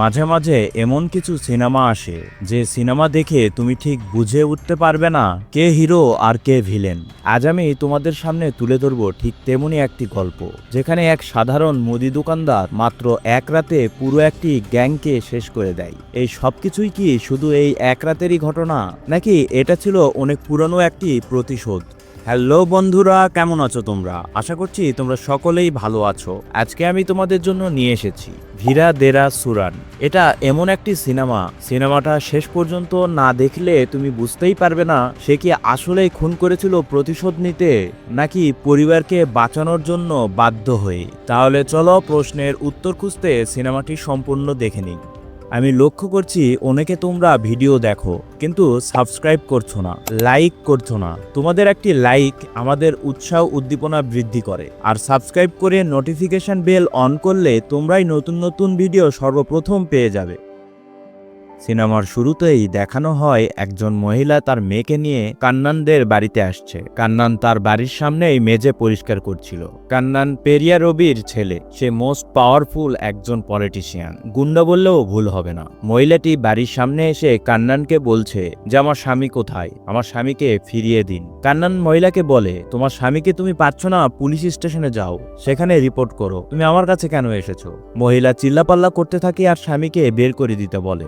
মাঝে মাঝে এমন কিছু সিনেমা আসে যে সিনেমা দেখে তুমি ঠিক বুঝে উঠতে পারবে না কে হিরো আর কে ভিলেন। আজ আমি তোমাদের সামনে তুলে ধরবো ঠিক তেমনই একটি গল্প, যেখানে এক সাধারণ মুদি দোকানদার মাত্র এক রাতে পুরো একটি গ্যাংকে শেষ করে দেয়। এই সব কিছুই কি শুধু এই এক রাতেরই ঘটনা, নাকি এটা ছিল অনেক পুরনো একটি প্রতিশোধ? হ্যালো বন্ধুরা, কেমন আছো তোমরা? আশা করছি তোমরা সকলেই ভালো আছো। আজকে আমি তোমাদের জন্য নিয়ে এসেছি ভীরা দেরা সুরান। এটা এমন একটি সিনেমা। সিনেমাটা শেষ পর্যন্ত না দেখলে তুমি বুঝতেই পারবে না সে কি আসলেই খুন করেছিল প্রতিশোধ নিতে, নাকি পরিবারকে বাঁচানোর জন্য বাধ্য হয়ে। তাহলে চলো প্রশ্নের উত্তর খুঁজতে সিনেমাটি সম্পূর্ণ দেখে নিই। আমি লক্ষ্য করছি অনেকে তোমরা ভিডিও দেখো, কিন্তু সাবস্ক্রাইব করছ না, লাইক করছ না। তোমাদের একটি লাইক আমাদের উৎসাহ উদ্দীপনা বৃদ্ধি করে। আর সাবস্ক্রাইব করে নোটিফিকেশন বেল অন করলে তোমরাই নতুন নতুন ভিডিও সর্বপ্রথম পেয়ে যাবে। সিনেমার শুরুতেই দেখানো হয় একজন মহিলা তার মেয়েকে নিয়ে কান্নানদের বাড়িতে আসছে। কান্নান তার বাড়ির সামনেই মেজে পরিষ্কার করছিল। কান্নান পেরিয়া রবির ছেলে, সে মোস্ট পাওয়ারফুল একজন পলিটিশিয়ান। গুন্ডা বললেও ভুল হবে না। মহিলাটি বাড়ির সামনে এসে কান্নানকে বলছে যে, আমার স্বামী কোথায়? আমার স্বামীকে ফিরিয়ে দিন। কান্নান মহিলাকে বলে, তোমার স্বামীকে তুমি পাচ্ছ না, পুলিশ স্টেশনে যাও। সেখানে রিপোর্ট করো। তুমি আমার কাছে কেন এসেছ? মহিলা চিল্লাপাল্লা করতে থাকে আর স্বামীকে বের করে দিতে বলে।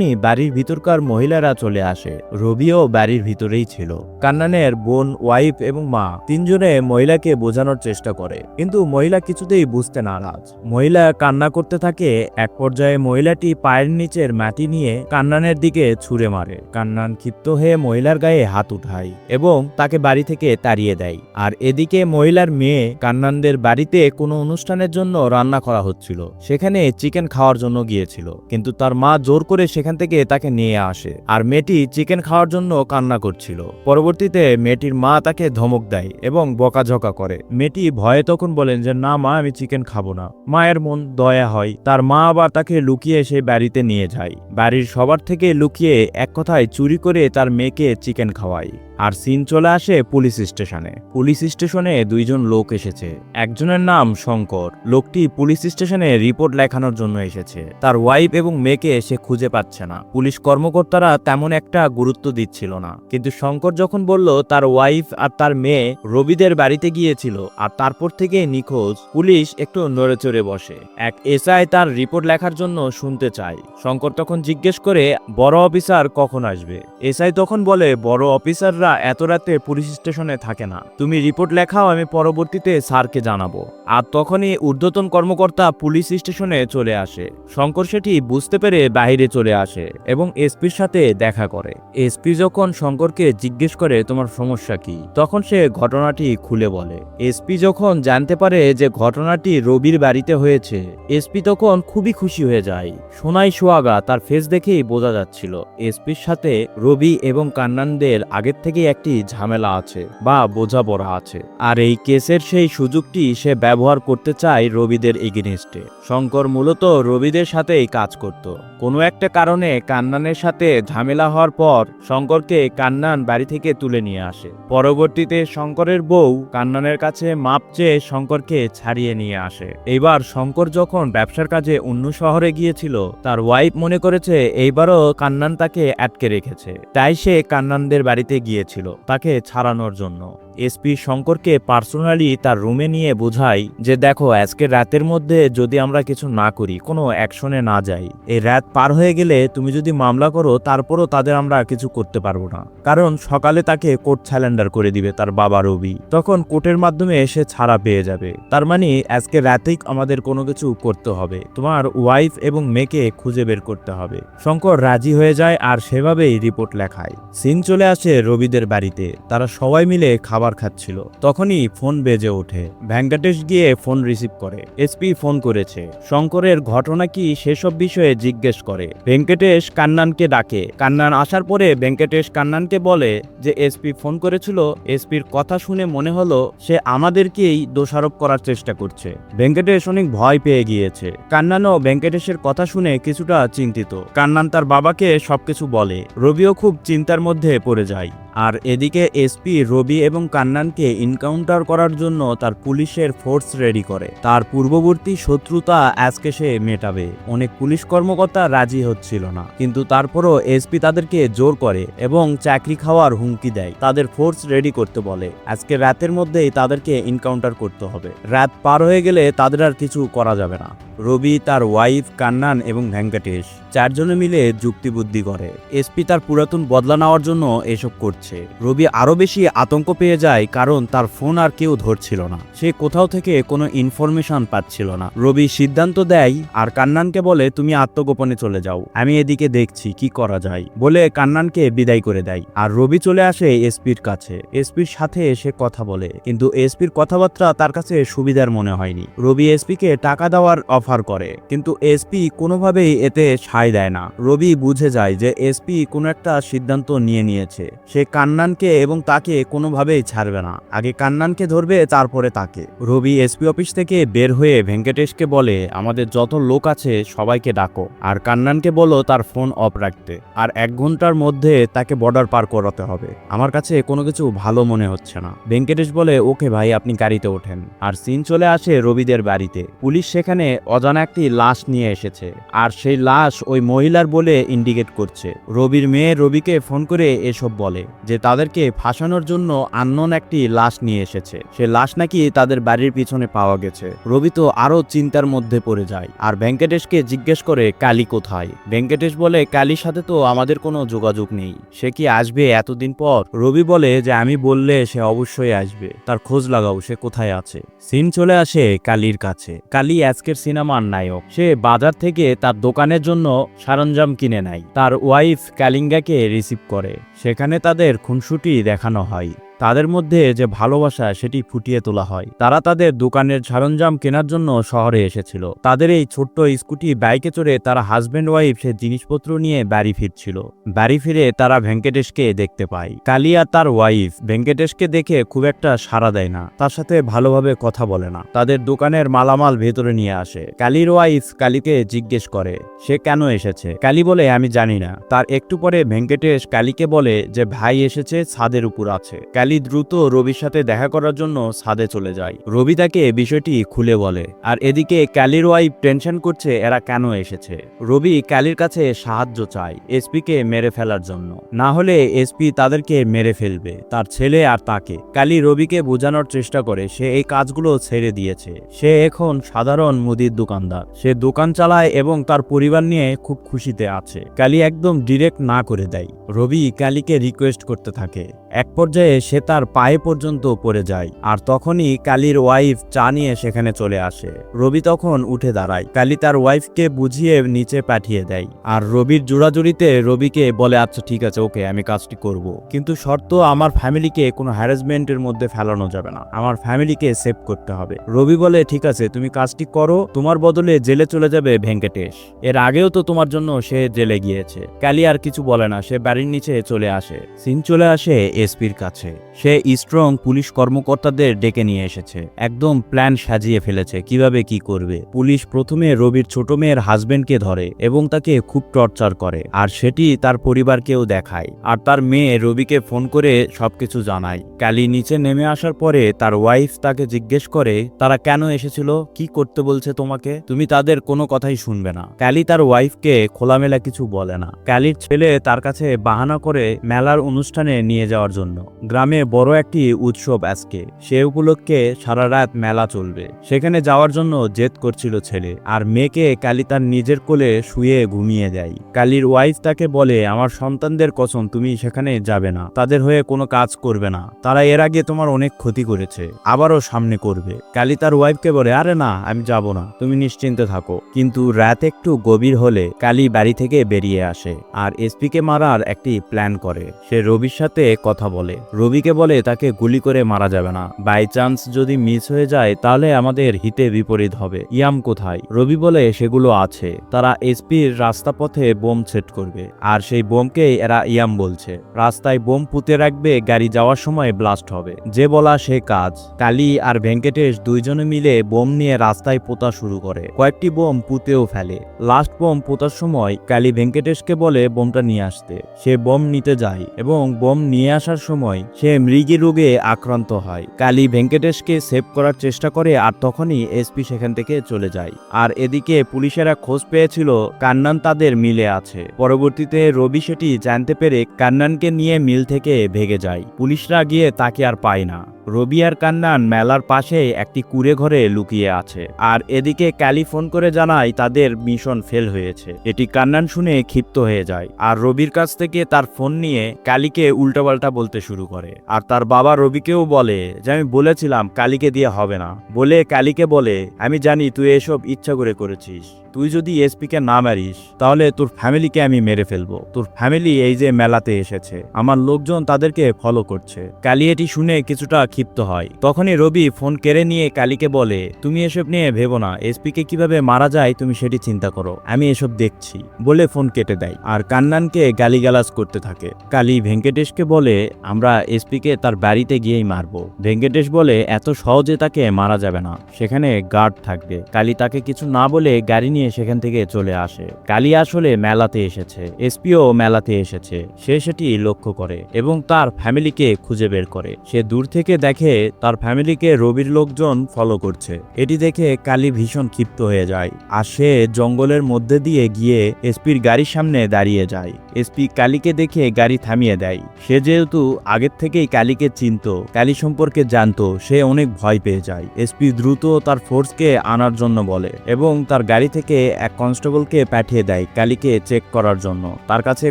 তখনই বাড়ির ভিতরকার মহিলারা চলে আসে। রবিও বাড়ির ভিতরেই ছিল। কান্নানের বোন, ওয়াইফ এবং মা তিনজনে মহিলাকে বোঝানোর চেষ্টা করে। কিন্তু মহিলা কিছুতেই বুঝতে নারাজ। মহিলা কান্না করতে থাকে, এক পর্যায়ে মহিলাটি পায়ের নিচের মাটি নিয়ে কান্নানের দিকে ছুঁড়ে মারে। কান্নান ক্ষিপ্ত হয়ে মহিলার গায়ে হাত উঠায় এবং তাকে বাড়ি থেকে তাড়িয়ে দেয়। আর এদিকে মহিলার মেয়ে কান্নানদের বাড়িতে কোনো অনুষ্ঠানের জন্য রান্না করা হচ্ছিল। সেখানে চিকেন খাওয়ার জন্য গিয়েছিল। কিন্তু তার মা জোর করে সেখান থেকে তাকে নিয়ে আসে। আর মেয়েটি চিকেন খাওয়ার জন্য কান্না করছিল। পরবর্তীতে মেয়েটির মা তাকে ধমক দেয় এবং বকাঝকা করে। মেয়েটি ভয়ে তখন বলেন যে, না মা, আমি চিকেন খাব না। মায়ের মন দয়া হয়। তার মা আবার তাকে লুকিয়ে সে বাড়িতে নিয়ে যায়। বাড়ির সবার থেকে লুকিয়ে এক কথায় চুরি করে তার মেয়েকে চিকেন খাওয়ায়। আর সিন চলে আসে পুলিশ স্টেশনে। পুলিশ স্টেশনে দুইজন লোক এসেছে। একজনের নাম শঙ্কর। লোকটি পুলিশ স্টেশনে রিপোর্ট লেখানোর জন্য এসেছে। তার ওয়াইফ এবং মেয়েকে সে খুঁজে পাচ্ছে না। পুলিশ কর্মকর্তারা তেমন একটা গুরুত্ব দিচ্ছিল না। কিন্তু শঙ্কর যখন বলল তার ওয়াইফ আর তার মেয়ে রবিদের বাড়িতে গিয়েছিল আর তারপর থেকে নিখোঁজ, পুলিশ একটু নড়ে চড়ে বসে। এক এসআই তার রিপোর্ট লেখার জন্য শুনতে চায়। শঙ্কর তখন জিজ্ঞেস করে, বড় অফিসার কখন আসবে? এসআই তখন বলে, বড় অফিসাররা এত রাতে পুলিশ স্টেশনে থাকে না। তুমি রিপোর্ট লেখাও, আমি পরবর্তীতে স্যারকে জানাব। আর তখনই ঊর্ধ্বতন কর্মকর্তা পুলিশ স্টেশনে চলে আসে। শঙ্কর সেটি বুঝতে পেরে বাইরে চলে আসে এবং এসপির সাথে দেখা করে। এসপি যখন শঙ্করকে জিজ্ঞেস করে, তোমার সমস্যা কি? তখন সে ঘটনাটি খুলে বলে। এসপি যখন জানতে পারে যে ঘটনাটি রবির বাড়িতে হয়েছে, এসপি তখন খুবই খুশি হয়ে যায়। সোনাই সোয়াগা তার ফেস দেখেই বোঝা যাচ্ছিল। এসপির সাথে রবি এবং কান্নানদের আগের থেকে একটি ঝামেলা আছে বা বোঝাপড়া আছে। আর এই কেসের সেই সুযোগটি সে ব্যবহার করতে চায় রবিদের এগেনিস্টে শঙ্কর মূলত রবিদের সাথেই কাজ করত। কোনো একটা কারণে কান্নানের সাথে ঝামেলা হওয়ার পর শঙ্করকে কান্নান বাড়ি থেকে তুলে নিয়ে আসে। পরবর্তীতে শঙ্করের বউ কান্নানের কাছে মাপ চেয়ে শঙ্করকে ছাড়িয়ে নিয়ে আসে। এবার শঙ্কর যখন ব্যবসার কাজে অন্য শহরে গিয়েছিল, তার ওয়াইফ মনে করেছে, এইবারও কান্নান তাকে আটকে রেখেছে। তাই সে কান্নানদের বাড়িতে গিয়েছিল তাকে ছাড়ানোর জন্য। এসপি শঙ্করকে পার্সোনালি তার রুমে নিয়ে বোঝায় যে দেখো, আজকে রাতের মধ্যে যদি আমরা কিছু না করি, কোনো অ্যাকশনে না যাই। এই রাত পার হয়ে গেলে তুমি যদি মামলা করো, তারপরও তাদের আমরা কিছু করতে পারব না। কারণ সকালে তাকে কোর্ট স্যালেন্ডার করে দিবে তার বাবা রবি। তখন কোর্টের মাধ্যমে এসে ছাড়া পেয়ে যাবে। তার মানে আজকে রাতেই আমাদের কোনো কিছু করতে হবে। তোমার ওয়াইফ এবং মেয়েকে খুঁজে বের করতে হবে। শঙ্কর রাজি হয়ে যায় আর সেভাবেই রিপোর্ট লেখায়। সিন চলে আসে রবিদের বাড়িতে। তারা সবাই মিলে খাবার খাচ্ছিল। তখনই ফোন বেজে ওঠে। ভেঙ্কটেশ গিয়ে ফোন রিসিভ করে। এসপি ফোন করেছে। শঙ্করের ঘটনা কি সেসব বিষয়ে জিজ্ঞেস করে। ভেঙ্কটেশ কান্নানকে ডাকে। কান্নান আসার পরে ভেঙ্কটেশ কান্নানকে বলে যে এসপি ফোন করেছিল। এসপির কথা শুনে মনে হলো সে আমাদেরকেই দোষারোপ করার চেষ্টা করছে। ভেঙ্কটেশ অনেক ভয় পেয়ে গিয়েছে। কান্নানও ভেঙ্কটেশের কথা শুনে কিছুটা চিন্তিত। কান্নান তার বাবাকে সবকিছু বলে। রবিও খুব চিন্তার মধ্যে পড়ে যায়। আর এদিকে এসপি রবি এবং কান্নানকে ইনকাউন্টার করার জন্য তার পুলিশের ফোর্স রেডি করে। তার পূর্ববর্তী শত্রুতা আজকে সে মেটাবে। অনেক পুলিশ কর্মকর্তা রাজি হচ্ছিল না। কিন্তু তারপরও এসপি তাদেরকে জোর করে এবং চাকরি খাওয়ার হুমকি দেয়। তাদের ফোর্স রেডি করতে বলে। আজকে রাতের মধ্যেই তাদেরকে ইনকাউন্টার করতে হবে। রাত পার হয়ে গেলে তাদের আর কিছু করা যাবে না। রবি, তার ওয়াইফ কান্নান এবং ভেঙ্কটেশ চারজনে মিলে যুক্তিবুদ্ধি করে। এসপি তার পুরাতন বদলা নেওয়ার জন্য এসব করছে রবি আরও বেশি আতঙ্ক পেয়ে যায় কারণ তার ফোন আর কেউ ধরছিল না। সে কোথাও থেকে কোনো ইনফরমেশন পাচ্ছিল না। রবি সিদ্ধান্ত দেয়, আর কান্নানকে বলে তুমি আত্মগোপনে চলে যাও। আমি এদিকে দেখছি কি করা যায়। বলে কান্নানকে বিদায় করে দেয়। আর রবি চলে আসে এসপির কাছে। এসপির সাথে এসে কথা বলে। কিন্তু এসপির কথাবার্তা তার কাছে সুবিধার মনে হয়নি। রবি এসপিকে টাকা দেওয়ার অফার করে। কিন্তু এসপি কোনোভাবেই এতে সায় দেয় না। রবি বুঝে যায় যে এসপি কোনো একটা সিদ্ধান্ত নিয়ে নিয়েছে। সে কান্নানকে এবং তাকে কোনোভাবেই ছাড়বে না। আগে কান্নানকে ধরবে, তারপরে তাকে। রবি এসপি অফিস থেকে বের হয়ে ভেঙ্কটেশকে বলে, আমাদের যত লোক আছে, সবাইকে ডাকো। আর কান্নানকে বলো, তার ফোন অফ রাখতে। আর এক ঘণ্টার মধ্যে তাকে বর্ডার পার করাতে হবে। আমার কাছে কোনো কিছু ভালো মনে হচ্ছে না। ভেঙ্কটেশ বলে, ওকে ভাই, আপনি গাড়িতে ওঠেন। আর সিন চলে আসে রবিদের বাড়িতে। পুলিশ সেখানে অজানা একটি লাশ নিয়ে এসেছে। আর সেই লাশ ওই মহিলার বলে ইন্ডিকেট করছে। রবির মেয়ে রবিকে ফোন করে এসব বলে। যে তাদেরকে ফাঁসানোর জন্য আননোন একটি লাশ নিয়ে এসেছে। সে লাশ নাকি তাদের বাড়ির পিছনে পাওয়া গেছে। রবি তো আরও চিন্তার মধ্যে পড়ে যায়। আর ভেঙ্কটেশকে জিজ্ঞেস করে, কালী কোথায়? ভেঙ্কটেশ বলে, কালীর সাথে তো আমাদের কোনো যোগাযোগ নেই। সে কি আসবে এতদিন পর? রবি বলে, যে আমি বললে সে অবশ্যই আসবে। তার খোঁজ লাগাও, সে কোথায় আছে? সিন চলে আসে কালীর কাছে। কালী আজকের সিনেমার নায়ক। সে বাজার থেকে তার দোকানের জন্য সরঞ্জাম কিনে নেয়। তার ওয়াইফ কালিঙ্গাকে রিসিভ করে। সেখানে তাদের খুনসুটি দেখানো হয়। তাদের মধ্যে যে ভালোবাসা সেটি ফুটিয়ে তোলা হয়। তারা তাদের দোকানের সরঞ্জাম কেনার জন্য শহরে এসেছিল। তাদের এই ছোট্ট স্কুটি বাইকে চড়ে তারা হাজব্যান্ড ওয়াইফ সে জিনিসপত্র নিয়ে বাড়ি ফিরছিল। বাড়ি ফিরে তারা ভেঙ্কটেশকে দেখতে পায়। কালিয়া তার ওয়াইফ ভেঙ্কটেশকে দেখে খুব একটা সাড়া দেয় না। তার সাথে ভালোভাবে কথা বলে না। তাদের দোকানের মালামাল ভেতরে নিয়ে আসে। কালির ওয়াইফ কালীকে জিজ্ঞেস করে, সে কেন এসেছে? কালী বলে, আমি জানি না। তার একটু পরে ভেঙ্কটেশ কালীকে বলে যে, ভাই এসেছে, ছাদের উপর আছে। কালী দ্রুত রবির সাথে দেখা করার জন্য ছাদে চলে যায়। রবি তাকে বিষয়টি খুলে বলে, আর এদিকে ক্যালির ওয়াইফ টেনশন করছে, এরা কেন এসেছে? রবি ক্যালির কাছে সাহায্য চায়, এসপিকে মেরে ফেলার জন্য। না হলে এসপি তাদেরকে মেরে ফেলবে, তার ছেলে আর তাকে। কালি রবিকে বোঝানোর চেষ্টা করে, সে এই কাজগুলো ছেড়ে দিয়েছে। সে এখন সাধারণ মুদির দোকানদার। সে দোকান চালায় এবং তার পরিবার নিয়ে খুব খুশিতে আছে। কালি একদম ডিরেক্ট না করে দেয়। রবি কালীকে রিকোয়েস্ট করতে থাকে। এক পর্যায়ে সে তার পায়ে পর্যন্ত পড়ে যায়, আর তখনই কালীর ওয়াইফ চা নিয়ে সেখানে চলে আসে। রবি তখন উঠে দাঁড়ায়। কালী তার ওয়াইফকে বুঝিয়ে নিচে পাঠিয়ে দেয়, আর রবির জোড়াজুড়িতে রবিকে বলে আচ্ছা ঠিক আছে, ওকে, আমি কাজটি করব। কিন্তু শর্ত, আমার ফ্যামিলিকে কোনো হ্যারাসমেন্টের মধ্যে ফেলানো যাবে না। আমার ফ্যামিলিকে সেভ করতে হবে। রবি বলে, ঠিক আছে, তুমি কাজটি করো, তোমার বদলে জেলে চলে যাবে ভেঙ্কটেশ। এর আগেও তো তোমার জন্য সে জেলে গিয়েছে। কালী আর কিছু বলে না, সে বাড়ির নিচে চলে আসে। সিন চলে আসে এসপির কাছে। সে স্ট্রং পুলিশ কর্মকর্তাদের ডেকে নিয়ে এসেছে। একদম প্ল্যান সাজিয়ে ফেলেছে কীভাবে কি করবে। পুলিশ প্রথমে রবির ছোট মেয়ের হাজবেন্ডকে ধরে এবং তাকে খুব টর্চার করে আর সেটি তার পরিবারকেও দেখায়। আর তার মেয়ে রবিকে ফোন করে সবকিছু জানায়। কালি নিচে নেমে আসার পরে তার ওয়াইফ তাকে জিজ্ঞেস করে, তারা কেন এসেছিল? কি করতে বলছে তোমাকে? তুমি তাদের কোনো কথাই শুনবে না। ক্যালি তার ওয়াইফকে খোলামেলা কিছু বলে না। ক্যালির ছেলে তার কাছে বাহানা করে মেলার অনুষ্ঠানে নিয়ে যাওয়ার জন্য। গ্রামে বড় একটি উৎসব আজকে। সে উপলক্ষে সারা রাত মেলা চলবে। সেখানে যাওয়ার জন্য জেদ করছিল ছেলে, আর মেয়েকে কালি তার নিজের কোলে শুয়ে ঘুমিয়ে দেয়। কালির ওয়াইফ তাকে বলে, আমার সন্তানদের কসম, তুমি সেখানে যাবে না। তাদের হয়ে কোনো কাজ করবে না। তারা এর আগে তোমার অনেক ক্ষতি করেছে। আবারও সামনে করবে। কালি তার ওয়াইফকে বলে, আরে না, আমি যাব না। তুমি নিশ্চিন্তে থাকো। কিন্তু রাত একটু গভীর হলে কালি বাড়ি থেকে বেরিয়ে আসে, আর এসপিকে মারার একটি প্ল্যান করে। সে রবির সাথে কথা বলে। রবিকে রবিকে বলে, তাকে গুলি করে মারা যাবে না। বাই চান্স যদি মিস হয়ে যায়, তাহলে আমাদের হিতে বিপরীত হবে। ইয়াম কোথায়? রবি বলে, সেগুলো আছে। তারা এসপির রাস্তা পথে বোম সেট করবে। আর সেই বোমকেই এরা ইয়াম বলছে। রাস্তায় বোম পুঁতে রাখবে, গাড়ি যাওয়ার সময় ব্লাস্ট হবে। যে বলা, সে কাজ। কালি আর ভেঙ্কটেশ দুইজনে মিলে বোম নিয়ে রাস্তায় পোতা শুরু করে। কয়েকটি বোম পুঁতেও ফেলে। লাস্ট বোম পোতার সময় কালি ভেঙ্কটেশকে বলে, বোমটা নিয়ে আসতে। সে বোম নিতে যায় এবং বোম নিয়ে আসার সময় সে মৃগী রোগে আক্রান্ত হয়। কালী ভেঙ্কটেশকে সেভ করার চেষ্টা করে আর তখনই এসপি সেখান থেকে চলে যায়। আর এদিকে পুলিশেরা খোঁজ পেয়েছিল কান্নান তাদের মিলে আছে। পরবর্তীতে রবি সেটি জানতে পেরে কান্নানকে নিয়ে মিল থেকে ভেগে যায়। পুলিশরা গিয়ে তাকে আর পায় না। রবি আর কান্নান মেলার পাশে একটি কুড়ে ঘরে লুকিয়ে আছে। আর এদিকে ক্যালি ফোন করে জানায় তাদের মিশন ফেল হয়েছে। এটি কান্নান শুনে ক্ষিপ্ত হয়ে যায়। আর রবির কাছ থেকে তার ফোন নিয়ে কালীকে উল্টাপাল্টা বলতে শুরু করে। আর তার বাবা রবিকেও বলে যে, আমি বলেছিলাম কালীকে দিয়ে হবে না। বলে কালীকে বলে, আমি জানি তুই এসব ইচ্ছা করে করেছিস। তুই যদি এসপিকে না মারিস, তাহলে তোর ফ্যামিলিকে আমি মেরে ফেলব। তোর ফ্যামিলি এই যে মেলাতে এসেছে, আমার লোকজন তাদেরকে ফলো করছে। কালী এটি শুনে কিছুটা ক্ষিপ্ত হয়। তখনই রবি ফোন কেড়ে নিয়ে কালীকে বলে, তুমি এসব নিয়ে ভেবো না, এসপিকে কীভাবে মারা যায় তুমি সেটি চিন্তা করো, আমি এসব দেখছি, বলে ফোন কেটে দেয়। আর কান্নানকে গালিগালাজ করতে থাকে। কালী ভেঙ্কটেশকে বলে, আমরা এসপিকে তার বাড়িতে গিয়েই মারবো। ভেঙ্কটেশ বলে, এত সহজে তাকে মারা যাবে না, সেখানে গার্ড থাকবে। কালী তাকে কিছু না বলে গাড়ি নিয়ে সেখান থেকে চলে আসে। কালী আসলে মেলাতে এসেছে, এসপিও মেলাতে এসেছে। সে সেটি লক্ষ্য করে এবং তার ফ্যামিলিকে খুঁজে বের করে। সে দূর থেকে দেখে তার ফ্যামিলিকে রবির লোকজন ফলো করছে। এটি দেখে কালী ভীষণ ক্ষিপ্ত হয়ে যায় আর সে জঙ্গলের মধ্যে দিয়ে গিয়ে এসপির গাড়ির সামনে দাঁড়িয়ে যায়। এসপি কালীকে দেখে গাড়ি থামিয়ে দেয়। সে যেহেতু আগের থেকেই কালীকে চিনত, কালী সম্পর্কে জানতো, সে অনেক ভয় পেয়ে যায়। এসপি দ্রুত তার ফোর্সকে আনার জন্য বলে এবং তার গাড়ি থেকে এক কনস্টেবলকে পাঠিয়ে দেয় কালীকে চেক করার জন্য। তার কাছে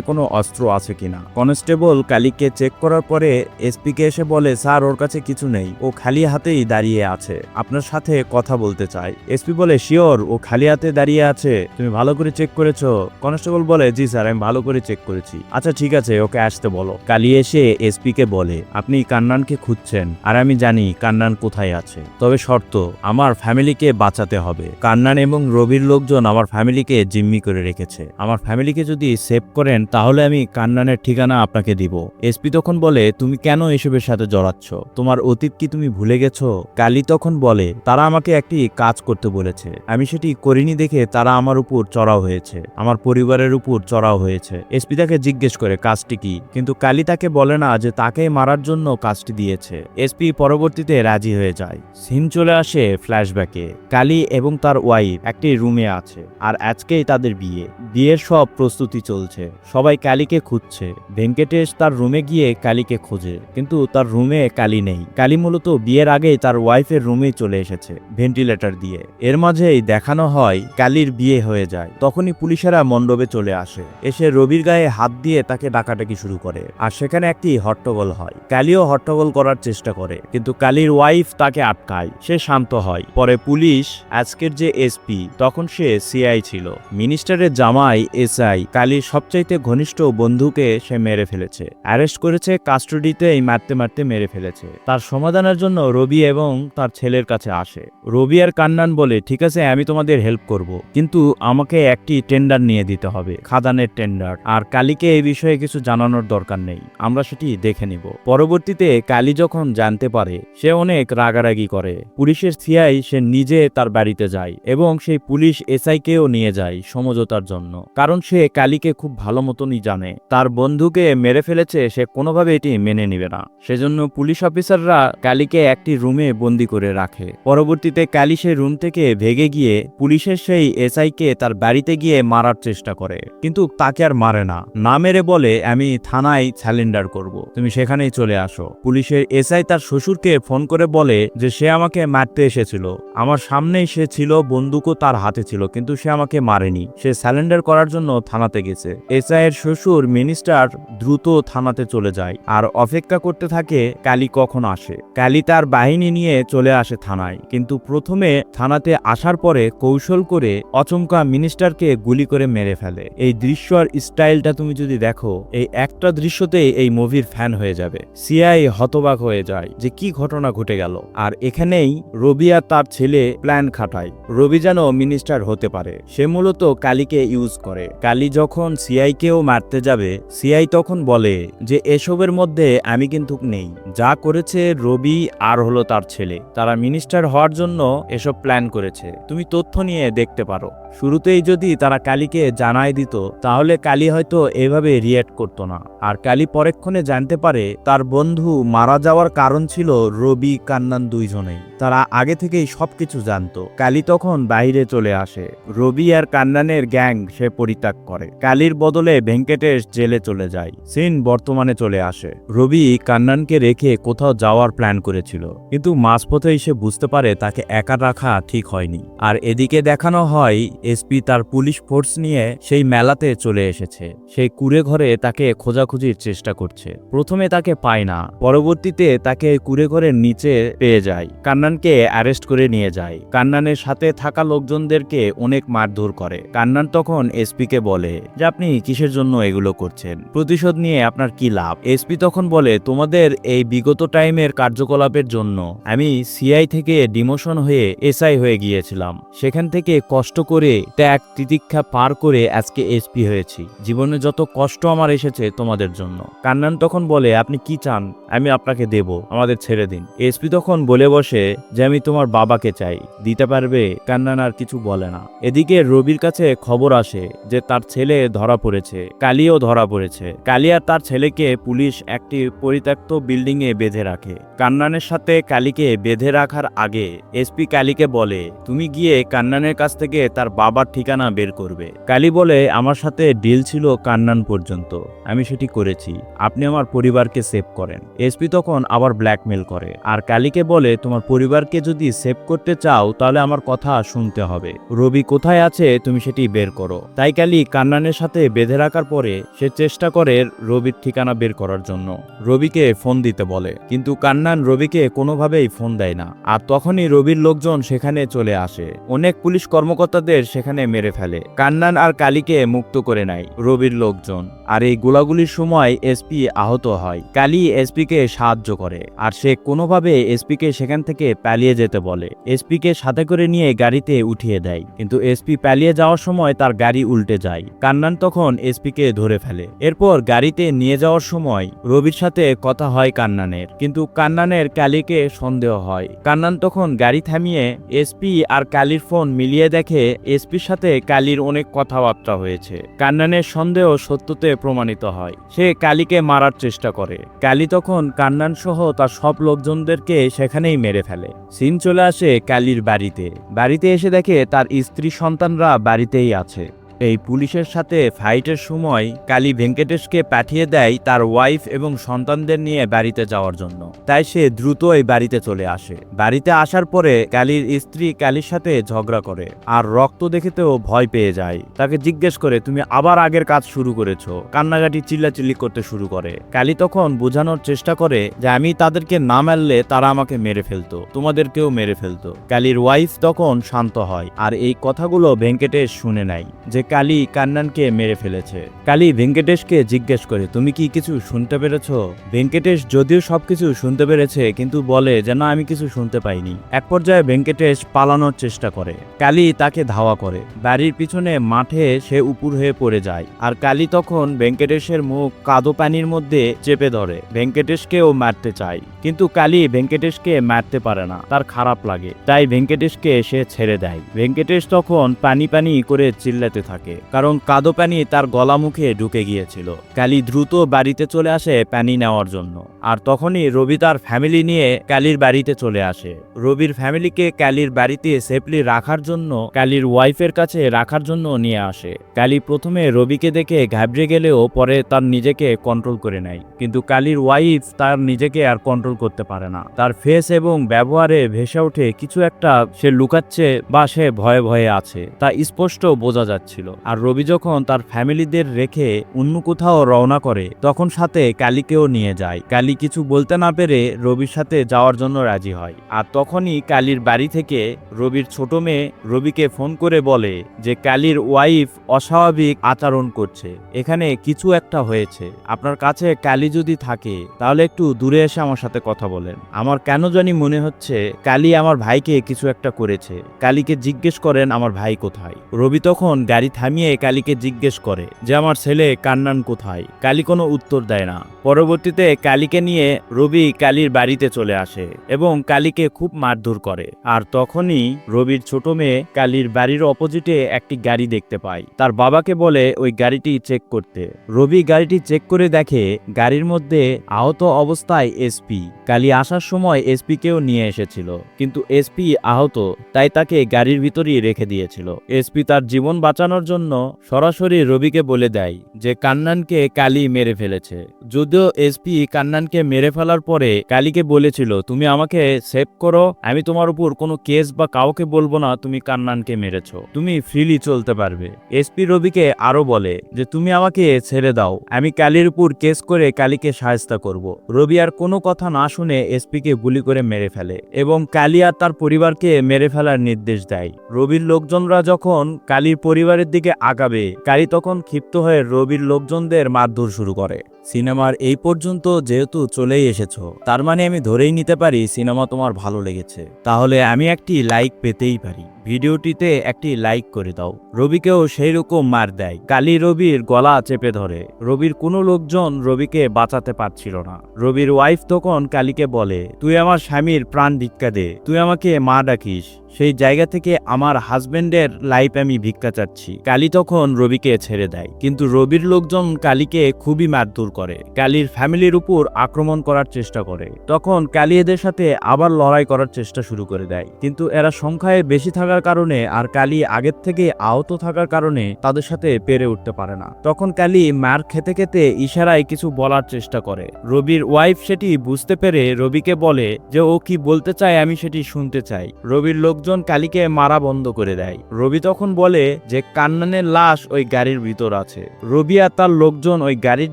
কোনো অস্ত্র আছে কিনা? কনস্টেবল কালীকে চেক করার পরে এসপিকে এসে বলে, স্যার, ওর কাছে কিছু নেই। ও খালি হাতেই দাঁড়িয়ে আছে। আপনার সাথে কথা বলতে চাই। এসপি বলে, শিওর, ও খালি হাতে দাঁড়িয়ে আছে। তুমি ভালো করে চেক করেছ? কনস্টেবল বলে, জি, স্যার, আমি ভালো করে চেক করেছি। আচ্ছা ঠিক আছে, ওকে আসতে বলো। কালী এসে এসপি কে বলে, আপনি কান্নানকে খুঁজছেন, আর আমি জানি কান্নান কোথায় আছে। তবে শর্ত, আমার ফ্যামিলিকে বাঁচাতে হবে। কান্নান এবং রবির লোকজন আমার ফ্যামিলিকে জিম্মি করে রেখেছে। আমার ফ্যামিলিকে যদি সেভ করেন, তাহলে আমি কান্নানের ঠিকানা আপনাকে দিব। এসপি তখন বলে, তুমি কেন এসবের সাথে জড়াচ্ছ? তোমার অতীত কি তুমি ভুলে গেছো? কালী তখন বলে, তারা আমাকে একটি কাজ করতে বলেছে। আমি সেটি করিনি দেখে তারা আমার উপর চড়াও হয়েছে। আমার পরিবারের উপর চড়াও হয়েছে। এসপি তাকে জিজ্ঞেস করে, কাজটি কি? কিন্তু কালী তাকে বলে না যে তাকে মারার জন্য কাজটি দিয়েছে। এসপি পরবর্তীতে রাজি হয়ে যায়। সিন চলে আসে ফ্ল্যাশব্যাকে কালী এবং তার ওয়াইফ একটি রুমে আছে, আর আজকেই তাদের বিয়ে। বিয়ের সব প্রস্তুতি চলছে। সবাই কালীকে খুঁজছে। ভেঙ্কটেশ তার রুমে গিয়ে কালীকে খোঁজে, কিন্তু তার রুমে কালী নেই। কালী মূলত বিয়ের আগেই তার ওয়াইফের রুমে চলে এসেছে ভেন্টিলেটর দিয়ে। এর মাঝেই দেখানো হয়, কালীর বিয়ে হয়ে যায়। তখনই পুলিশেরা মণ্ডপে চলে আসে। এসে রবির গায়ে হাত দিয়ে তাকে ডাকাডাকি শুরু করে। আর সেখানে একটি হট্টগোল হয়। কালীও হট্টগোল করার চেষ্টা করে, কিন্তু কালীর ওয়াইফ তাকে আটকায়। সে শান্ত হয়। পরে পুলিশ, আজকের যে এসপি তখন সে সিআই ছিল। মিনিস্টারের জামাই এসআই কালীর সবচাইতে ঘনিষ্ঠ বন্ধুকে সে মেরে ফেলেছে। অ্যারেস্ট করেছে কাস্টডিতেই মারতে মারতে মেরে ফেলেছে। তার সমাধানের জন্য রবি এবং তার ছেলের কাছে আসে। রবি আর কান্নান বলে, ঠিক আছে, আমি তোমাদের হেল্প করব। কিন্তু আমাকে একটি টেন্ডার নিয়ে দিতে হবে, খাদানের টেন্ডার আর কালীকে এই বিষয়ে কিছু জানানোর দরকার নেই। আমরা সেটি দেখে নিব। পরবর্তীতে কালী যখন জানতে পারে, সে অনেক রাগারাগি করে। পুলিশের সিআই সে নিজে তার বাড়িতে যায় এবং সেই পুলিশ এসআইকেও নিয়ে যায় সমঝোতার জন্য। কারণ সে কালীকে খুব ভালো মতনই জানে। তার বন্ধুকে মেরে ফেলেছে সে কোনোভাবে এটি মেনে নিবে না। সেজন্য পুলিশ অফিসাররা কালীকে একটি রুমে বন্দি করে রাখে। পরবর্তীতে কালী সেই রুম থেকে ভেগে গিয়ে পুলিশের সেই এসআইকে তার বাড়িতে গিয়ে মারার চেষ্টা করে। কিন্তু তাকে আর মারে না। না মেরে বলে, আমি থানায় স্যালেন্ডার করব। তুমি সেখানেই চলে আসো। পুলিশের এসআই তার শ্বশুরকে ফোন করে বলে যে, সে আমাকে মারতে এসেছিল। আমার সামনেই সে ছিল, বন্দুকও তার হাতে ছিল কিন্তু সে আমাকে মারেনি। সে স্যালেন্ডার করার জন্য থানাতে গেছে। এসআই এর শ্বশুর মিনিস্টার দ্রুত থানাতে চলে যায় আর অপেক্ষা করতে থাকে কালি কখন আসে। কালি তার বাহিনী নিয়ে চলে আসে থানায়। কিন্তু প্রথমে থানাতে আসার পরে কৌশল করে অচমকা মিনিস্টারকে গুলি করে মেরে ফেলে। এই দৃশ্যর স্টাইলটা তুমি যদি দেখো, এই একটা দৃশ্যতেই এই মুভির ফ্যান হয়ে যাবে। সিআই হতবাক হয়ে যায় যে কি ঘটনা ঘটে গেল। আর এখানেই রবি আর তার ছেলে প্ল্যান খাটায়। রবি যেন মিনিস্টার হতে পারে। সে মূলত কালীকে ইউজ করে। কালী যখন সিআই কেও মারতে যাবে, সিআই তখন বলে যে, এসবের মধ্যে আমি কিন্তু নেই। যা করেছে রবি আর হলো তার ছেলে। তারা মিনিস্টার হওয়ার জন্য এসব প্ল্যান করেছে। তুমি তথ্য নিয়ে দেখতে পারো। শুরুতেই যদি তারা কালীকে জানায় দিত, তাহলে কালী হয়তো এভাবে রিয়েক্ট করতো না। আর কালী পরেক্ষণে জানতে পারে তার বন্ধু মারা যাওয়ার কারণ ছিল রবি, কান্নান দুইজনেই। তারা আগে থেকেই সবকিছু জানতো। কালী তখন বাইরে চলে আসে। রবি আর কান্নানের গ্যাং সে পরিত্যাগ করে। কালীর বদলে ভেঙ্কটেশ জেলে চলে যায়। সিন বর্তমানে চলে আসে। রবি কান্নানকে রেখে কোথাও যাওয়ার প্ল্যান করেছিল। কিন্তু মাঝপথেই সে বুঝতে পারে তাকে একা রাখা ঠিক হয়নি। আর এদিকে দেখানো হয় এসপি তার পুলিশ ফোর্স নিয়ে সেই মেলাতে চলে এসেছে। সেই কুড়ে ঘরে তাকে খোঁজাখুঁজির চেষ্টা করছে। প্রথমে তাকে পায় না, পরবর্তীতে তাকে কুড়ে ঘরের নিচে পেয়ে যায়। কান্নানকে অ্যারেস্ট করে নিয়ে যায়। কান্নানের সাথে থাকা লোকজনদেরকে অনেক মারধর করে। কান্নান তখন এসপিকে বলে, যে আপনি কিসের জন্য এগুলো করছেন? প্রতিশোধ নিয়ে আপনার কি লাভ? এসপি তখন বলে, তোমাদের এই বিগত টাইমের কার্যকলাপের জন্য আমি সিআই থেকে ডিমোশন হয়ে এসআই হয়ে গিয়েছিলাম। সেখান থেকে কষ্ট করে ত্যাগ তিতিক্ষা পার করে আজকে এসপি হয়েছি। জীবনে যত কষ্ট আমার এসেছে তোমাদের জন্য। কান্নান তখন বলে, আপনি কি চান? আমি আপনাকে দেব, আমাদের ছেড়ে দিন। এসপি তখন বলে বসে, যে আমি তোমার বাবাকে চাই। দিতে পারবে, কান্নান আর কিছু বলে না। এদিকে রবির কাছে খবর আসে যে তার ছেলে ধরা পড়েছে, কালিও ধরা পড়েছে। কালি আর তার ছেলেকে পুলিশ একটি পরিত্যক্ত বিল্ডিং এ বেঁধে রাখে। কান্নানের সাথে কালীকে বেঁধে রাখার আগে এসপি কালীকে বলে, তুমি গিয়ে কান্নানের কাছ থেকে তার বাবার ঠিকানা বের করবে। কালি বলে, আমার সাথে ডিল ছিল কান্নান পর্যন্ত। আমি সেটি করেছি। আপনি আমার পরিবারকে সেভ করেন। এসপি তখন আবার ব্ল্যাকমেল করে। আর কালিকে বলে, তোমার পরিবারকে যদি সেভ করতে চাও, তাহলে আমার কথা শুনতে হবে। রবি কোথায় আছে, তুমি সেটি বের করো। তাই কালি কান্নানের সাথে বেঁধে রাখার পরে, সে চেষ্টা করে রবির ঠিকানা বের করার জন্য। রবিকে ফোন দিতে বলে। কিন্তু কান্নান রবিকে কোনোভাবেই ফোন দেয় না। আর তখনই রবির লোকজন সেখানে চলে আসে। অনেক পুলিশ কর্মকর্তাদের সেখানে মেরে ফেলে। কান্নান আর কালীকে মুক্ত করে নেয় রবির লোকজন। আর এই গোলাগুলির সময় এসপি আহত হয়। কালী এসপিকে সাহায্য করে। আর সে কোনোভাবে এসপিকে সেখান থেকে পালিয়ে যেতে বলে। এসপিকে সাথে করে নিয়ে গাড়িতে উঠিয়ে দেয়। কিন্তু এসপি পালিয়ে যাওয়ার সময় তার গাড়ি উল্টে যায়। কান্নান তখন এসপিকে ধরে ফেলে। এরপর গাড়িতে নিয়ে যাওয়ার সময় রবির সাথে কথা হয় কান্নানের। কিন্তু কান্নানের কালীকে সন্দেহ হয়। কান্নান তখন গাড়ি থামিয়ে এসপি আর কালীর ফোন মিলিয়ে দেখে এসপির সাথে কালীর অনেক কথাবার্তা হয়েছে। কান্নানের সন্দেহ সত্যতে প্রমাণিত হয়। সে কালীকে মারার চেষ্টা করে। কালী তখন কান্নান সহ তার সব লোকজনদেরকে সেখানেই মেরে ফেলে। সিন চলে আসে কালীর বাড়িতে। বাড়িতে এসে দেখে তার স্ত্রী সন্তানরা বাড়িতেই আছে। এই পুলিশের সাথে ফাইটের সময় কালী ভেঙ্কটেশকে পাঠিয়ে দেয় তার ওয়াইফ এবং সন্তানদের নিয়ে বাড়িতে যাওয়ার জন্য। তাই সে দ্রুত এই বাড়িতে চলে আসে। বাড়িতে আসার পরে কালীর স্ত্রী কালীর সাথে ঝগড়া করে আর রক্ত দেখেতেও ভয় পেয়ে যায়। তাকে জিজ্ঞেস করে, তুমি আবার আগের কাজ শুরু করেছ? কান্নাকাটি চিল্লাচিল্লি করতে শুরু করে। কালী তখন বোঝানোর চেষ্টা করে যে, আমি তাদেরকে না মারলে তারা আমাকে মেরে ফেলতো। তোমাদেরকেও মেরে ফেলতো। কালীর ওয়াইফ তখন শান্ত হয় আর এই কথাগুলো ভেঙ্কটেশ শুনে নেয় যে কালী কান্নানকে মেরে ফেলেছে। কালি ভেঙ্কটেশকে জিজ্ঞেস করে, তুমি কি কিছু শুনতে পেরেছ? ভেঙ্কটেশ, যদিও সবকিছু শুনতে পেরেছে, কিন্তু বলে যেন আমি কিছু শুনতে পাইনি। এক পর্যায়ে ভেঙ্কটেশ পালানোর চেষ্টা করে। কালী তাকে ধাওয়া করে। বাড়ির পিছনে মাঠে সে উপর হয়ে পড়ে যায়। আর কালী তখন ভেঙ্কটেশের মুখ কাদো পানির মধ্যে চেপে ধরে। ভেঙ্কটেশকেও মারতে চায়। কিন্তু কালি ভেঙ্কটেশকে মারতে পারে না। তার খারাপ লাগে। তাই ভেঙ্কটেশকে সে ছেড়ে দেয়। ভেঙ্কটেশ তখন পানি পানি করে চিল্লাতে থাকে। থাকে, কারণ কাদো প্যানি তার গলা মুখে ঢুকে গিয়েছিল। ক্যালি দ্রুত বাড়িতে চলে আসে প্যানি নেওয়ার জন্য। আর তখনই রবি তার ফ্যামিলি নিয়ে ক্যালির বাড়িতে চলে আসে। রবির ফ্যামিলিকে ক্যালির বাড়িতে সেফলি রাখার জন্য, ক্যালির ওয়াইফের কাছে রাখার জন্য নিয়ে আসে। ক্যালি প্রথমে রবিকে দেখে ঘাবড়ে গেলেও পরে তার নিজেকে কন্ট্রোল করে নেয়। কিন্তু কালির ওয়াইফ তার নিজেকে আর কন্ট্রোল করতে পারে না। তার ফেস এবং ব্যবহারে ভেসে ওঠে কিছু একটা সে লুকাচ্ছে বা সে ভয়ে ভয়ে আছে, তা স্পষ্ট বোঝা যাচ্ছিল। আর রবি যখন তার ফ্যামিলিদের রেখে অন্য কোথাও রওনা করে, তখন সাথে কালীকেও নিয়ে যায়। কালী কিছু বলতে না পেরে রবির সাথে যাওয়ার জন্য রাজি হয়। আর তখনই কালীর বাড়ি থেকে রবির ছোট মেয়ে রবিকে ফোন করে বলে যে কালীর ওয়াইফ অস্বাভাবিক আচরণ করছে। এখানে কিছু একটা হয়েছে। আপনার কাছে কালী যদি থাকে, তাহলে একটু দূরে এসে আমার সাথে কথা বলেন। আমার কেন জানি মনে হচ্ছে কালী আমার ভাইকে কিছু একটা করেছে। কালীকে জিজ্ঞেস করেন, আমার ভাই কোথায়? রবি তখন গাড়ি থামিয়ে কালীকে জিজ্ঞেস করে যে, আমার ছেলে কান্নান কোথায়? কালী কোনো উত্তর দেয় না। পরবর্তীতে কালীকে নিয়ে রবি কালীর বাড়িতে চলে আসে এবং কালীকে খুব মারধর করে। আর তখনই রবির ছোট মেয়ে কালীর বাড়ির অপোজিটে একটি গাড়ি দেখতে পায়। তার বাবাকে বলে, ওই গাড়িটি চেক করতে। রবি গাড়িটি চেক করে দেখে গাড়ির মধ্যে আহত অবস্থায় এসপি কালী আসার সময় এসপিকেও নিয়ে এসেছিল। কিন্তু এসপি আহত, তাই তাকে গাড়ির ভিতরেই রেখে দিয়েছিল। এসপি তার জীবন বাঁচানোর জন্য সরাসরি রবিকে বলে দেয় যে কান্নানকে কালী মেরে ফেলেছে। যদিও এসপি কান্নানকে মেরে ফেলার পরে কালীকে বলেছিল, তুমি আমাকে সেভ করো, আমি তোমার উপর কোনো কেস বা কাউকে বলব না, তুমি কান্নানকে মেরেছো। তুমি ফ্রিলি চলতে পারবে। এসপি রবিকে আরও বলে যে, তুমি আমাকে ছেড়ে দাও, আমি কালীর উপর কেস করে কালীকে সাহায্য করব। রবি আর কোনো কথা না শুনে এসপিকে গুলি করে মেরে ফেলে এবং কালী আর তার পরিবারকে মেরে ফেলার নির্দেশ দেয়। রবির লোকজনরা যখন কালীর পরিবারের দিকে আগাবে, কারি তখন ক্ষিপ্ত হয়ে রবির লোকজনদের মারধর শুরু করে। সিনেমার এই পর্যন্ত যেহেতু চলেই এসেছ, তার মানে আমি ধরেই নিতে পারি সিনেমা তোমার ভালো লেগেছে। তাহলে আমি একটি লাইক পেতেই পারি। ভিডিওটিতে একটি লাইক করে দাও। রবিকেও সেই রকম মার দেয়। কালী রবির গলা চেপে ধরে। রবির কোনো লোকজন রবিকে বাঁচাতে পারছিল না। রবির ওয়াইফ তখন কালীকে বলে, তুই আমার স্বামীর প্রাণ ভিক্ষা দে। তুই আমাকে মা ডাকিস। সেই জায়গা থেকে আমার হাজবেন্ডের লাইফ আমি ভিক্ষা চাচ্ছি। কালী তখন রবিকে ছেড়ে দেয়। কিন্তু রবির লোকজন কালীকে খুবই মারধর করে। কালীর ফ্যামিলির উপর আক্রমণ করার চেষ্টা করে। তখন কালী এদের সাথে আবার লড়াই করার চেষ্টা শুরু করে দেয়। কিন্তু এরা সংখ্যায় বেশি থাকার কারণে আর কালী আগের থেকে আহত থাকার কারণে তাদের সাথে পেরে উঠতে পারে না। তখন কালী মার খেতে খেতে ইশারায় কিছু বলার চেষ্টা করে। রবির ওয়াইফ সেটি বুঝতে পেরে রবিকে বলে যে ও কি বলতে চায় আমি সেটি শুনতে চাই। রবির লোকজন কালীকে মারা বন্ধ করে দেয়। রবি তখন বলে যে কান্নানের লাশ ওই গাড়ির ভিতর আছে। রবি আর তার লোকজন ওই গাড়ির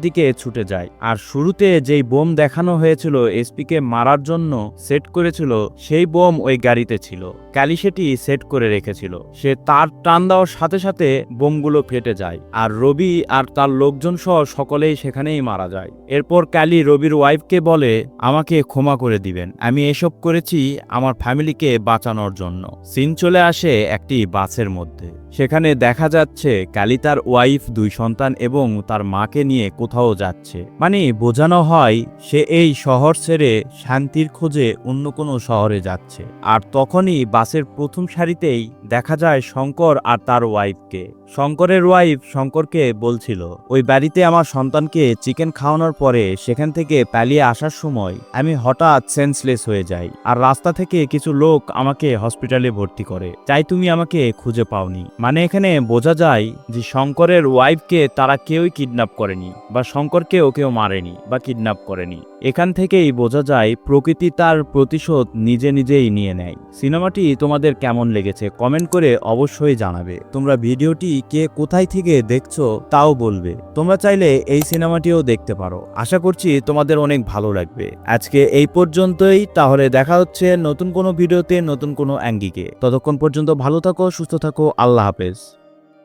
দিকে ছুটে যায়। আর শুরুতে যেই বোম দেখানো হয়েছিল এসপিকে মারার জন্য সেট করেছিল, সেই বোম ওই গাড়িতে ছিল। কালী সেটি সেট করে রেখেছিল। সে তার টান দেওয়ার সাথে সাথে বোমগুলো ফেটে যায় আর রবি আর তার লোকজন সহ সকলেই সেখানেই মারা যায়। এরপর ক্যালি রবির ওয়াইফকে বলে, আমাকে ক্ষমা করে দিবেন। আমি এসব করেছি আমার ফ্যামিলিকে বাঁচানোর জন্য। সিন চলে আসে একটি বাসের মধ্যে। সেখানে দেখা যাচ্ছে কালী তার ওয়াইফ, দুই সন্তান এবং তার মাকে নিয়ে কোথাও যাচ্ছে। মানে বোঝানো হয়, সে এই শহর ছেড়ে শান্তির খোঁজে অন্য কোনো শহরে যাচ্ছে। আর তখনই বাসের প্রথম সারিতেই দেখা যায় শঙ্কর আর তার ওয়াইফকে। শঙ্করের ওয়াইফ শঙ্করকে বলছিল, ওই বাড়িতে আমার সন্তানকে চিকেন খাওয়ানোর পরে সেখান থেকে পালিয়ে আসার সময় আমি হঠাৎ সেন্সলেস হয়ে যাই আর রাস্তা থেকে কিছু লোক আমাকে হসপিটালে ভর্তি করে। তাই তুমি আমাকে খুঁজে পাওনি। মানে এখানে বোঝা যায় যে শঙ্করের ওয়াইফকে তারা কেউই কিডন্যাপ করেনি বা শঙ্করকেও কেউ মারেনি বা কিডন্যাপ করেনি। এখান থেকেই বোঝা যায় প্রকৃতি তার প্রতিশোধ নিজে নিজেই নিয়ে নেয়। সিনেমাটি তোমাদের কেমন লেগেছে কমেন্ট করে অবশ্যই জানাবে। তোমরা ভিডিওটি কে কোথায় থেকে দেখছ তাও বলবে। তোমরা চাইলে এই সিনেমাটিও দেখতে পারো। আশা করছি তোমাদের অনেক ভালো লাগবে। আজকে এই পর্যন্তই। তাহলে দেখা হচ্ছে নতুন কোনো ভিডিওতে নতুন কোনো অ্যাঙ্গিকে। ততক্ষণ পর্যন্ত ভালো থাকো, সুস্থ থাকো। আল্লাহ হাফেজ।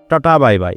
Tata, bye bye.